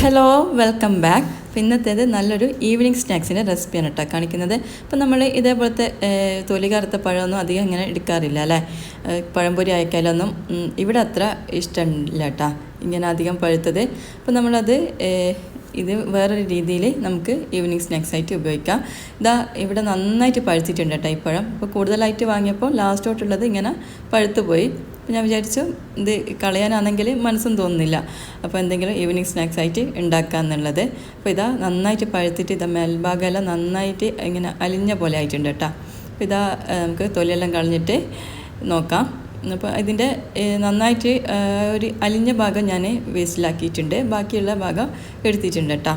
Hello welcome back അപ്പോൾ ഇന്നത്തേത് നല്ലൊരു evening സ്നാക്സിന്റെ റെസിപ്പിയാണ് കേട്ടോ കാണിക്കുന്നത്. അപ്പോൾ നമ്മൾ ഇതേപോലത്തെ തൊലി കറുത്ത പഴമൊന്നും അധികം ഇങ്ങനെ എടുക്കാറില്ല അല്ലേ? പഴംപൊരി അയക്കാലൊന്നും ഇവിടെ അത്ര ഇഷ്ടമില്ല കേട്ടോ ഇങ്ങനെ അധികം പഴുത്തത്. അപ്പോൾ നമ്മളത് ഇത് വേറൊരു രീതിയിൽ നമുക്ക് ഈവനിങ് സ്നാക്സ് ആയിട്ട് ഉപയോഗിക്കാം. ഇതാ ഇവിടെ നന്നായിട്ട് പഴുത്തിട്ടുണ്ട് കേട്ടോ ഈ പഴം. അപ്പോൾ കൂടുതലായിട്ട് വാങ്ങിയപ്പോൾ ലാസ്റ്റോട്ടുള്ളത് ഇങ്ങനെ പഴുത്തു പോയി അപ്പോൾ ഞാൻ വിചാരിച്ചു ഇത് കളയാനാണെങ്കിൽ മനസ്സും തോന്നുന്നില്ല. അപ്പോൾ എന്തെങ്കിലും ഈവനിങ് സ്നാക്സ് ആയിട്ട് ഉണ്ടാക്കുക എന്നുള്ളത്. അപ്പോൾ ഇതാ നന്നായിട്ട് പഴുത്തിട്ട് ഇതാ മേൽഭാഗമെല്ലാം നന്നായിട്ട് ഇങ്ങനെ അലിഞ്ഞ പോലെ ആയിട്ടുണ്ട് കേട്ടോ. അപ്പോൾ ഇതാ നമുക്ക് തൊലിയെല്ലാം കളഞ്ഞിട്ട് നോക്കാം. അപ്പോൾ ഇതിന്റെ നന്നായിട്ട് ഒരു അലിഞ്ഞ ഭാഗം ഞാൻ വേസ്റ്റിലാക്കിയിട്ടുണ്ട്. ബാക്കിയുള്ള ഭാഗം എടുത്തിട്ടുണ്ട് കേട്ടോ.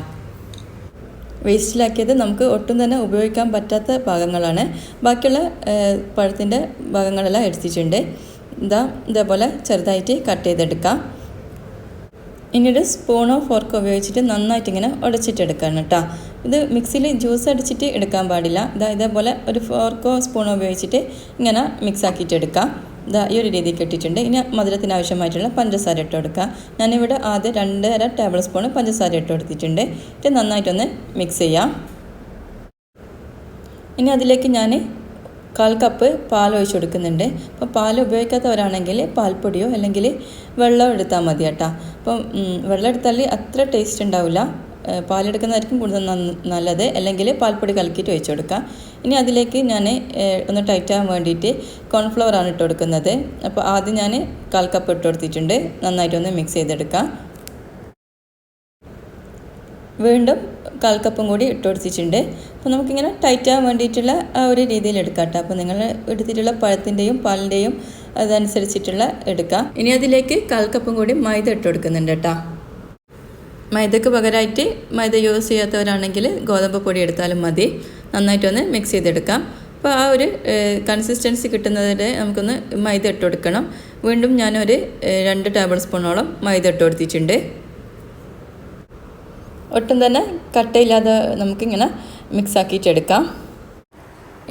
വേസ്റ്റിലാക്കിയത് നമുക്ക് ഒട്ടും തന്നെ ഉപയോഗിക്കാൻ പറ്റാത്ത ഭാഗങ്ങളാണ്. ബാക്കിയുള്ള പഴത്തിന്റെ ഭാഗങ്ങളെല്ലാം എടുത്തിട്ടുണ്ട്. ഇതാ ഇതേപോലെ ചെറുതായിട്ട് കട്ട് ചെയ്തെടുക്കാം. പിന്നീട് സ്പൂണോ ഫോർക്കോ ഉപയോഗിച്ചിട്ട് നന്നായിട്ട് ഇങ്ങനെ ഉടച്ചിട്ടെടുക്കണം കേട്ടോ. ഇത് മിക്സിയിൽ ജ്യൂസ് അടിച്ചിട്ട് എടുക്കാൻ പാടില്ല. ഇതാ ഇതേപോലെ ഒരു ഫോർക്കോ സ്പൂണോ ഉപയോഗിച്ചിട്ട് ഇങ്ങനെ മിക്സ് ആക്കിയിട്ട് എടുക്കാം ഇതാ ഈ ഒരു രീതിയിൽ കെട്ടിയിട്ടുണ്ട്. ഇനി മധുരത്തിന് ആവശ്യമായിട്ടുള്ള പഞ്ചസാര ഇട്ട് കൊടുക്കുക ഞാനിവിടെ ആദ്യം രണ്ടര ടേബിൾ സ്പൂൺ പഞ്ചസാര ഇട്ട് കൊടുത്തിട്ടുണ്ട്. ഇത് നന്നായിട്ടൊന്ന് മിക്സ് ചെയ്യാം. ഇനി അതിലേക്ക് ഞാൻ കാൽ കപ്പ് പാൽ ഒഴിച്ച് കൊടുക്കുന്നുണ്ട്. അപ്പോൾ പാൽ ഉപയോഗിക്കാത്തവരാണെങ്കിൽ പാൽപ്പൊടിയോ അല്ലെങ്കിൽ വെള്ളം എടുത്താൽ മതി കേട്ടോ. അപ്പം വെള്ളം എടുത്താൽ അത്ര ടേസ്റ്റ് ഉണ്ടാവില്ല. പാലെടുക്കുന്നതായിരിക്കും കൂടുതൽ നല്ലത്. അല്ലെങ്കിൽ പാൽപ്പൊടി കലക്കിയിട്ട് ഒഴിച്ച് കൊടുക്കാം ഇനി അതിലേക്ക് ഞാൻ ഒന്ന് ടൈറ്റ് ആകാൻ വേണ്ടിയിട്ട് കോൺഫ്ലവർ ആണ് ഇട്ട് കൊടുക്കുന്നത്. അപ്പോൾ ആദ്യം ഞാൻ കാൽ കപ്പ് ഇട്ട് കൊടുത്തിട്ടുണ്ട്. നന്നായിട്ടൊന്ന് മിക്സ് ചെയ്തെടുക്കാം. വീണ്ടും കാൽ കപ്പും കൂടി ഇട്ട് കൊടുത്തിട്ടുണ്ട്. അപ്പോൾ നമുക്കിങ്ങനെ ടൈറ്റ് ആകാൻ വേണ്ടിയിട്ടുള്ള ആ ഒരു രീതിയിൽ എടുക്കാം അപ്പോൾ നിങ്ങൾ എടുത്തിട്ടുള്ള പഴത്തിന്റെയും പാലിന്റെയും അതനുസരിച്ചിട്ടുള്ള എടുക്കാം. ഇനി അതിലേക്ക് കാൽ കപ്പും കൂടി മൈദ ഇട്ട് കൊടുക്കുന്നുണ്ട് കേട്ടോ. മൈദക്ക് പകരമായിട്ട് മൈദ യൂസ് ചെയ്യാത്തവരാണെങ്കിൽ ഗോതമ്പ് പൊടി എടുത്താലും മതി. നന്നായിട്ടൊന്ന് മിക്സ് ചെയ്തെടുക്കാം. അപ്പോൾ ആ ഒരു കൺസിസ്റ്റൻസി കിട്ടുന്നതിന് നമുക്കൊന്ന് മൈദ ഇട്ട് കൊടുക്കണം. വീണ്ടും ഞാനൊരു രണ്ട് ടേബിൾ സ്പൂണോളം മൈദ ഇട്ട് കൊടുത്തിട്ടുണ്ട്. ഒട്ടും തന്നെ കട്ടയില്ലാതെ നമുക്കിങ്ങനെ മിക്സ് ആക്കിയിട്ട് എടുക്കാം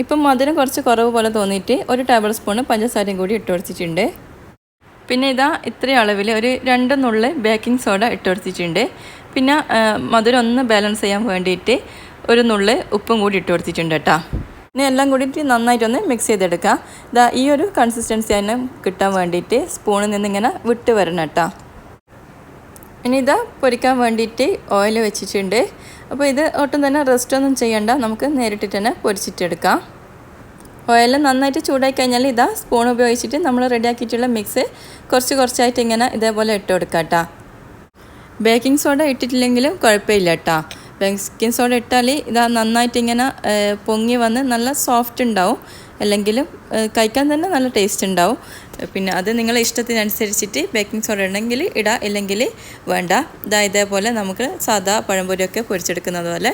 ഇപ്പം മധുരം കുറച്ച് കുറവ് പോലെ തോന്നിയിട്ട് ഒരു ടേബിൾ സ്പൂണ് പഞ്ചസാരയും കൂടി ഇട്ട് കൊടുത്തിട്ടുണ്ട്. പിന്നെ ഇതാ ഇത്രയും അളവിൽ ഒരു രണ്ട് നുള്ള് ബേക്കിംഗ് സോഡ ഇട്ട് കൊടുത്തിട്ടുണ്ട്. പിന്നെ മധുരം ഒന്ന് ബാലൻസ് ചെയ്യാൻ വേണ്ടിയിട്ട് ഒരു നുള്ള് ഉപ്പും കൂടി ഇട്ട് കൊടുത്തിട്ടുണ്ട് കേട്ടോ. ഇനി എല്ലാം കൂടിയിട്ട് നന്നായിട്ടൊന്ന് മിക്സ് ചെയ്തെടുക്കാം. ഇതാ ഈ ഒരു കൺസിസ്റ്റൻസി തന്നെ കിട്ടാൻ വേണ്ടിയിട്ട് സ്പൂണിൽ നിന്ന് ഇങ്ങനെ വിട്ട് വരണം കേട്ടോ. ഇനി ഇതാ പൊരിക്കാൻ വേണ്ടിയിട്ട് ഓയിൽ വെച്ചിട്ടുണ്ട്. അപ്പോൾ ഇത് ഒട്ടും തന്നെ റെസ്റ്റ് ഒന്നും ചെയ്യണ്ട. നമുക്ക് നേരിട്ടിട്ട് തന്നെ പൊരിച്ചിട്ടെടുക്കാം. ഓയിൽ നന്നായിട്ട് ചൂടായി കഴിഞ്ഞാൽ ഇതാ സ്പൂൺ ഉപയോഗിച്ചിട്ട് നമ്മൾ റെഡിയാക്കിയിട്ടുള്ള മിക്സ് കുറച്ച് കുറച്ചായിട്ട് ഇങ്ങനെ ഇതേപോലെ ഇട്ട് കൊടുക്കാം കേട്ടോ ബേക്കിംഗ് സോഡ ഇട്ടിട്ടില്ലെങ്കിലും കുഴപ്പമില്ല കേട്ടോ ബേക്കിംഗ് സോഡ ഇട്ടാൽ ഇതാ നന്നായിട്ട് ഇങ്ങനെ പൊങ്ങി വന്ന് നല്ല സോഫ്റ്റ് ഉണ്ടാവും. അല്ലെങ്കിലും കഴിക്കാൻ തന്നെ നല്ല ടേസ്റ്റ് ഉണ്ടാവും. പിന്നെ അത് നിങ്ങളെ ഇഷ്ടത്തിനനുസരിച്ചിട്ട് ബേക്കിംഗ് സോഡ ഉണ്ടെങ്കിൽ ഇടാം ഇല്ലെങ്കിൽ വേണ്ട. ഇതാ ഇതേപോലെ നമുക്ക് സാധാ പഴംപൊരിയൊക്കെ പൊരിച്ചെടുക്കുന്നത് പോലെ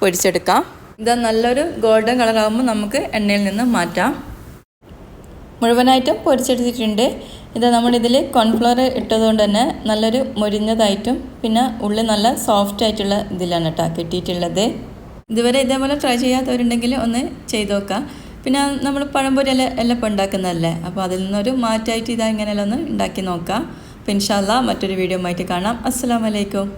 പൊരിച്ചെടുക്കാം. ഇതാ നല്ലൊരു ഗോൾഡൻ കളറാകുമ്പോൾ നമുക്ക് എണ്ണയിൽ നിന്ന് മാറ്റാം. മുഴുവനായിട്ടും പൊരിച്ചെടുത്തിട്ടുണ്ട്. ഇത് നമ്മളിതിൽ കോൺഫ്ലവർ ഇട്ടതുകൊണ്ട് തന്നെ നല്ലൊരു മുരിഞ്ഞതായിട്ടും പിന്നെ ഉള്ളിൽ നല്ല സോഫ്റ്റ് ആയിട്ടുള്ള ഇതിലാണ് കേട്ടോ കിട്ടിയിട്ടുള്ളത്. ഇതുവരെ ഇതേപോലെ ട്രൈ ചെയ്യാത്തവരുണ്ടെങ്കിൽ ഒന്ന് ചെയ്ത് നോക്കാം പിന്നെ നമ്മൾ പഴംപൊരി എല്ലാം എല്ലാം ഇപ്പോൾ ഉണ്ടാക്കുന്നതല്ലേ? അപ്പോൾ അതിൽ നിന്നൊരു മാറ്റമായിട്ട് ഇതാ ഇങ്ങനെയെല്ലാം ഒന്ന് ഉണ്ടാക്കി നോക്കാം. അപ്പോൾ ഇൻഷാല്ല മറ്റൊരു വീഡിയോ ആയിട്ട് കാണാം. അസ്സാം വലൈക്കും